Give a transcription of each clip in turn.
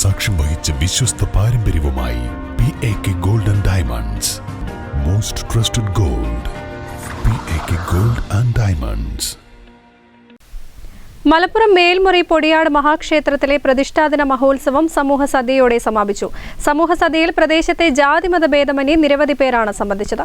സാക്ഷ്യം വഹിച്ച വിശ്വസ്ത പാരമ്പര്യവുമായി P A K gold and diamonds most trusted gold P A K gold and diamonds Malappuram Melmuri Podiyad മഹാക്ഷേത്രത്തിലെ പ്രതിഷ്ഠാദിന മഹോത്സവം സമൂഹ സദ്യയോടെ സമാപിച്ചു. സമൂഹ സദ്യയിൽ പ്രദേശത്തെ ജാതിമത ഭേദമന്യേ നിരവധി പേരാണ് സംബന്ധിച്ചത്.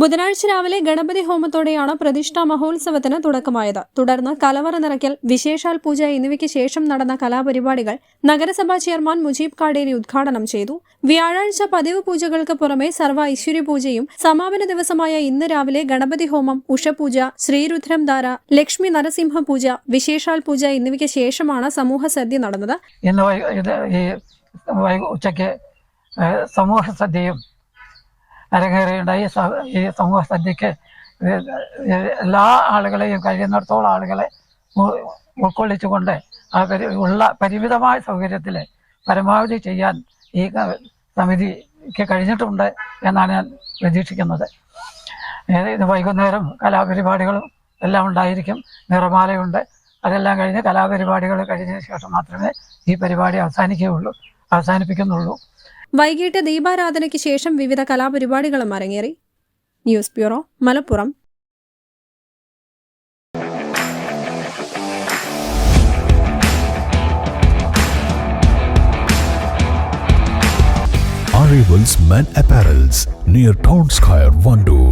ബുധനാഴ്ച രാവിലെ ഗണപതി ഹോമത്തോടെയാണ് പ്രതിഷ്ഠാ മഹോത്സവത്തിന് തുടക്കമായത്. തുടർന്ന് കലവറ നിറയ്ക്കൽ വിശേഷാൽ പൂജ എന്നിവയ്ക്ക് ശേഷം നടന്ന കലാപരിപാടികൾ നഗരസഭാ ചെയർമാൻ മുജീബ് കാടേരി ഉദ്ഘാടനം ചെയ്തു. വ്യാഴാഴ്ച പതിവ് പൂജകൾക്ക് പുറമെ സർവ ഐശ്വര്യ പൂജയും സമാപന ദിവസമായ ഇന്ന് രാവിലെ ഗണപതി ഹോമം ഉഷപൂജ ശ്രീരുദ്രം ധാര ലക്ഷ്മി നരസിംഹ പൂജ വിശേഷാൽ പൂജ എന്നിവയ്ക്ക് ശേഷമാണ് സമൂഹ സദ്യ നടന്നത്. ഉച്ചയ്ക്ക് സമൂഹ സദ്യയും അരങ്ങേറിയുണ്ടായി. ഈ സമൂഹ സദ്യക്ക് എല്ലാ ആളുകളെയും കഴിയുന്നിടത്തോളം ആളുകളെ ഉൾക്കൊള്ളിച്ചുകൊണ്ട് ആ ഉള്ള പരിമിതമായ സൗകര്യത്തിൽ പരമാവധി ചെയ്യാൻ ഈ സമിതിക്ക് കഴിഞ്ഞിട്ടുണ്ട് എന്നാണ് ഞാൻ പ്രതീക്ഷിക്കുന്നത്. വൈകുന്നേരം കലാപരിപാടികളും എല്ലാം ഉണ്ടായിരിക്കും. നിറമാലയുണ്ട്. അതെല്ലാം കഴിഞ്ഞ് കലാപരിപാടികൾ കഴിഞ്ഞതിന് ശേഷം മാത്രമേ ഈ പരിപാടി അവസാനിക്കുകയുള്ളൂ അവസാനിപ്പിക്കുന്നുള്ളൂ. വൈകിട്ട് ദീപാരാധനയ്ക്ക് ശേഷം വിവിധ കലാപരിപാടികളും അരങ്ങേറി news bureau Malappuram Arrivals Men Apparels near Town Square, Vandoor.